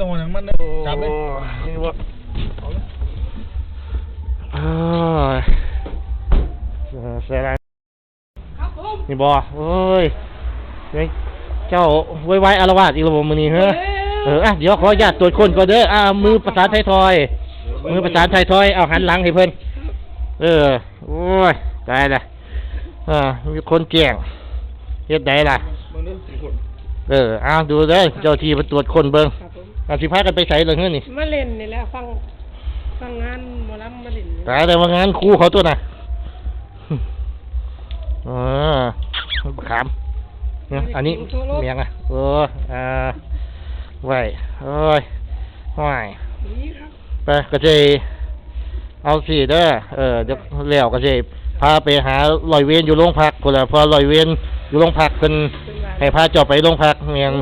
ตรงอย่างมันเนี่ยจับเลยนี่บ่เอาเลยอ้ายเออเสียอะไรครับผมนี่บ่เอ้ยเฮ้ยเจ้าไว้ไว้อารวาสอีกระบบมือนี้เฮ้อเอออะเดี๋ยวขออนุญาตตรวจคนก่อนเด้ออ่ามือประสานไทยทอย มือประสานไทยทอยเอาหันหลังให้เพิ่นเออโอ้ยตายละอ่ามีคนแจ้งเฮ็ดได้ล่ะมึงเด้อสี่คนเออเอาดูเด้อเจ้าที่มาตรวจคนเบิ่งครับผม อาสิพากันไปใส่เลยเฮ้อนี่มาเล่นนี่แหละฟังฟังงานหมอลำมาเล่นนี่ตายแต่ว่างานครูเขาตัวน่ะอ่าขามเนี่ยอันนี้เมียงอะเอออ่าไว้เอ้ยห้อยนี่ครับไปก็จะเอาสิเด้อเออเดี๋ยวแล้วก็จะพาไปหาลอยเวนอยู่โรงพักคนละพอลอยเวนอยู่โรงพักเพิ่นเป็นว่าให้พาเจาไปโรงพักเมียง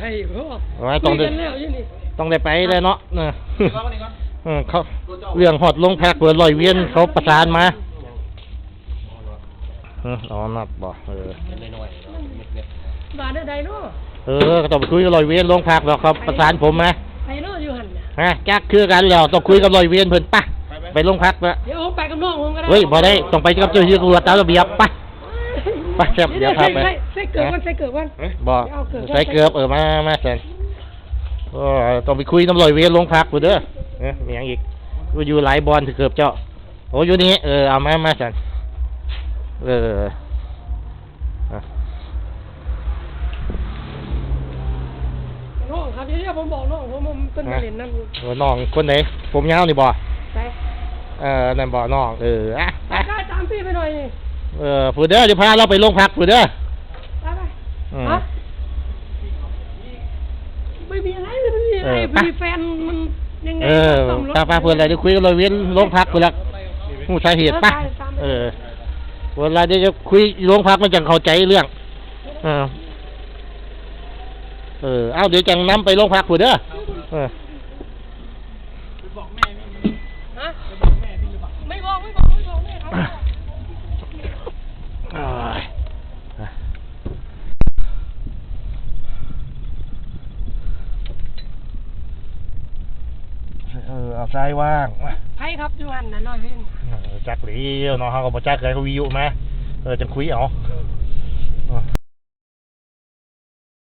ไอ้พ่อไว้ต้องคุได้ยกันแล้วอยู่นี่ ต้องได้ไปเลยเนาะเนอะเอามานี่ก่อนเออเขาเรื่องหอดลงพักเปิดลอยเวียนเขาประสานมาเออเอานับบ่เออบ้านใดเนาะเออก็ต้องไปคุยกับลอยเวียนลงพักแล้วเขาประสานผมนะไอ้เนาะอยู่หันน่ะฮะจักคือกันแล้วต้องคุยกับลอยเวียนเพิ่นปะไปลงพักละเดี๋ยวผมไปกับน้องผมก็ได้ เฮ้ยบ่ได้ต้องไปกับเจ้าหน้าที่ตำรวจตามระเบียบปะ ไปแซ่บเดี๋ยวพาไปใส่ใส่เกิดวันใส่เกิดวันบ่เอาเกือบใส่เกือบเออมามาเสร็จโอ้ยต้องไปคุยน้ำลอยเวียนลงพักกูเด้อเอ๊ะมีหยังอีกกูอยู่หลายบอลถึงเกือบเจ้าโอ้อยู่นี่เออเอามามาเสร็จเอออะน้องครับเดี๋ยวผมบอกน้องผมผมเป็นมาเล่นนั่นอยู่เออน้องคนไหนผมยาวนี่บ่ไปเออนั่นบ่น้องเอออะไปกล้าตามพี่ไปหน่อยนี่ เออผู้เด้อเดี๋ยวพาเราไปโรงพักผู้เด้อไปไปอืม ฮะไม่มีอะไรไม่มีอะไรเออไป มีแฟนมันยังไงเออซ่มรถพาพาเพื่อนอะไรเดี๋ยวคุยกับลอยเวียนโรงพักกูละหูสาเหตุปะเออตามไป เออเวลาเดี๋ยวจะคุยโรงพักมันจังเข้าใจเรื่องเออเออเอาเดี๋ยวจังนำไปโรงพักผู้เด้อเออฮะไม่บอกไม่บอกไม่บอกแม่ครับ อ้าย เออเอาใจว่างมาไพ่ครับอยู่หันน่ะน้อยเพ่นเออจักหลีเนาะเขาก็บ่จักเลยเขาวิวมาเออจังคุยเอาเ